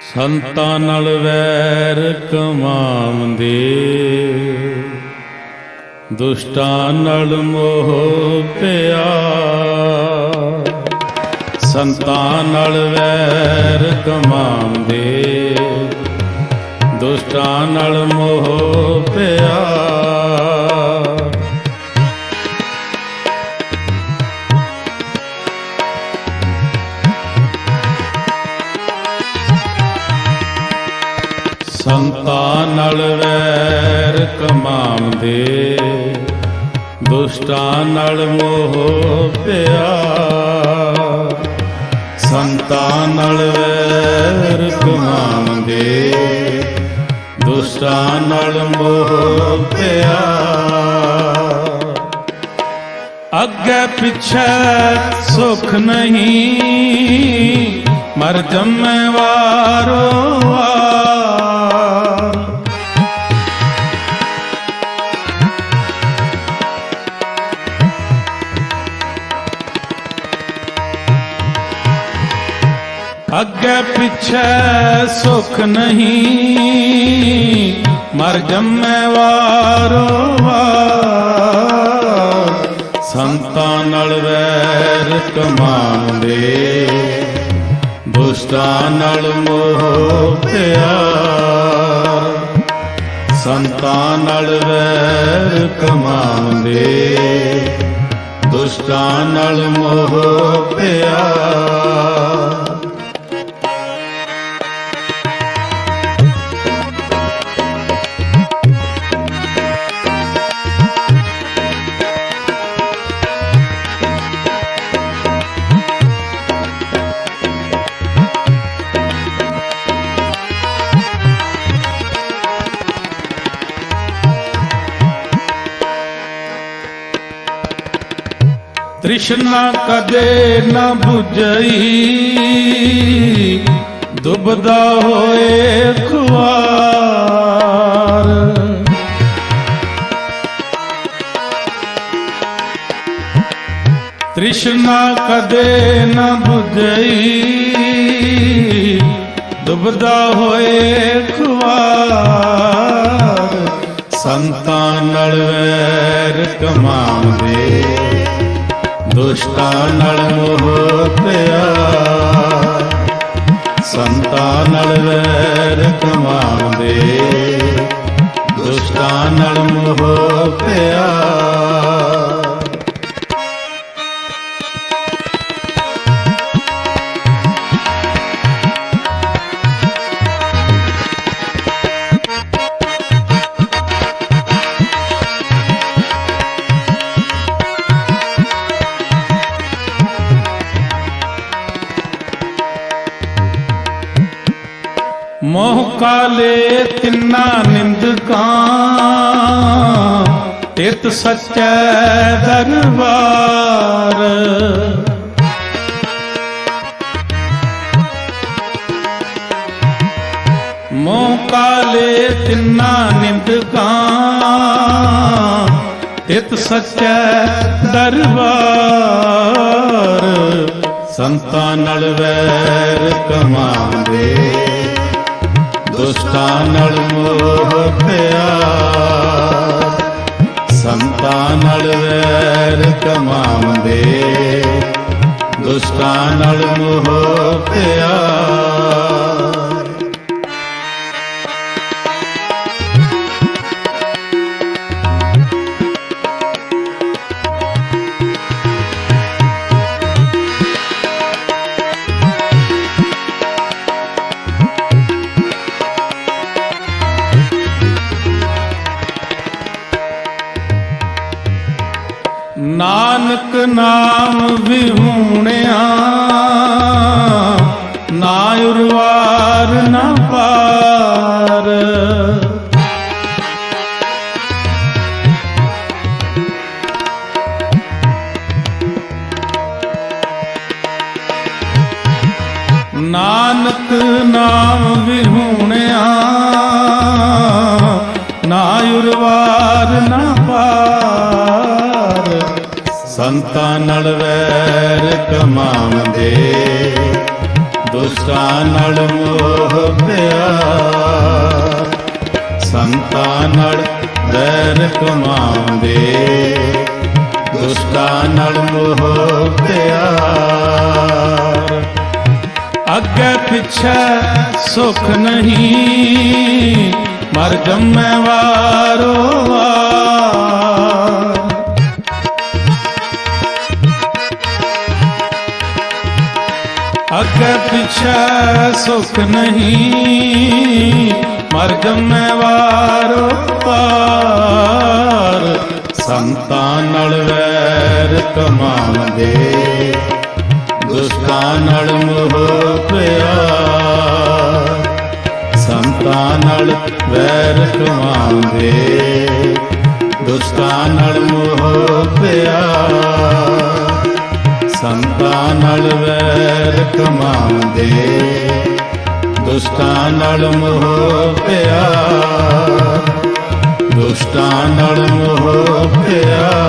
ਸੰਤਾਂ ਨਾਲ ਵੈਰ ਕਮਾਉਂਦੇ। ਦੁਸ਼ਟਾਂ ਨਾਲ ਮੋਹ ਪਿਆ। ਸੰਤਾਂ ਨਾਲ ਵੈਰ ਕਮਾਉਂਦੇ। ਦੁਸ਼ਟਾਂ ਨਾਲ ਮੋਹ ਪਿਆ। ਵੈਰ ਕਮਾਉਂਦੇ ਦੁਸ਼ਟਾਂ ਨਾਲ ਮੋਹ ਪਿਆ ਸੰਤਾਂ ਨਾਲ ਵੈਰ ਕਮਾਉਂਦੇ ਦੁਸ਼ਟਾਂ ਨਾਲ ਮੋਹ ਪਿਆ ਅੱਗੇ ਪਿੱਛੇ ਸੁਖ ਨਹੀਂ, ਮਰ ਜੰਮੇ ਵਾਰੋ ਵਾਰ ਅੱਗੇ ਪਿੱਛੇ ਸੁਖ ਨਹੀਂ, ਮਰ ਜੰਮੇ ਵਾਰੋ ਵਾਰ ਸੰਤਾਂ ਨਾਲ ਵੈਰ ਕਮਾਉਂਦੇ, ਦੁਸ਼ਟਾਂ ਨਾਲ ਮੋਹ ਪਿਆਰ। ਸੰਤਾਂ ਨਾਲ ਵੈਰ ਕਮਾਉਂਦੇ, ਦੁਸ਼ਟਾਂ ਨਾਲ ਮੋਹ ਪਿਆਰ। ਤ੍ਰਿਸ਼ਨਾ ਕਦੇ ਨਾ 부ਝਈ। ਦੁਬਦਾ ਹੋਏ ਖੁਆਰ। ਤ੍ਰਿਸ਼ਨਾ ਕਦੇ ਨਾ 부ਝਈ। ਦੁਬਦਾ ਹੋਏ ਖੁਆਰ। ਸੰਤਾਂ ਨਾਲ ਵੈਰ ਕਮਾਉਂਦੇ। ਦੁਸ਼ਟਾਂ ਨਾਲ ਮੋਹ ਪਿਆਰ ਸੰਤਾਂ ਨਾਲ ਵੈਰ ਕਮਾਉਂਦੇ ਦੁਸ਼ਟਾਂ ਨਾਲ ਮੋਹ ਪਿਆ ਮੋਹ ਕਾਲੇ ਤਿੰਨਾ ਨਿੰਦਕਾਂ ਤਿਤ ਸੱਚੈ ਦਰਬਾਰ। ਮੋਹ ਕਾਲੇ ਤਿੰਨਾ ਨਿੰਦਕਾਂ ਤਿਤ ਸੱਚੈ ਦਰਬਾਰ। ਸੰਤਾਂ ਨਾਲ ਵੈਰ ਕਮਾਉਂਦੇ। ਦੁਸ਼ਟਾਂ ਨਾਲ ਮੋਹ ਪਿਆਰ। ਸੰਤਾਂ ਨਾਲ ਵੈਰ ਕਮਾਉਂਦੇ। ਦੁਸ਼ਟਾਂ ਨਾਲ ਮੋਹ ਪਿਆਰ। ਨਾਨਕ ਨਾਮ ਵਿਹੂਣਿਆ ਨਾ ਉਰਵਾਰ ਨਾ ਪਾਰ। ਨਾਨਕ ਨਾਮ ਵਿਹੂਣਿਆ ਨਾ ਉਰਵਾਰ ਨਾ ਪਾਰ। ਸੰਤਾਂ ਨਾਲ ਵੈਰ ਕਮਾਉਂਦੇ, ਦੁਸ਼ਟਾਂ ਨਾਲ ਮੋਹ ਪਿਆਰ। ਸੰਤਾਂ ਨਾਲ ਵੈਰ ਕਮਾਉਂਦੇ, ਦੁਸ਼ਟਾਂ ਨਾਲ ਮੋਹ ਪਿਆਰ। ਅੱਗੇ ਪਿੱਛੇ ਸੁਖ ਨਹੀਂ ਮਰ ਜੰਮੈ ਵਾਰੋ ਪਿੱਛੇ ਸੁਖ ਨਹੀਂ ਮਰ ਮੈਂ ਵਾਰੋ ਪਾਰ ਸੰਤਾਂ ਨਾਲ ਵੈਰ ਕਮਾਉਂਦੇ, ਦੁਸ਼ਟਾਂ ਨਾਲ ਮੋਹ ਪਿਆਰ। ਸੰਤਾਂ ਨਾਲ ਵੈਰ ਕਮਾਉਂਦੇ। ਸੰਤਾਂ ਨਾਲ ਵੈਰ ਕਮਾਉਂਦੇ ਦੁਸ਼ਟਾਂ ਨਾਲ ਮੋਹ ਪਿਆ ਦੁਸ਼ਟਾਂ ਨਾਲ ਮੋਹ ਪਿਆ।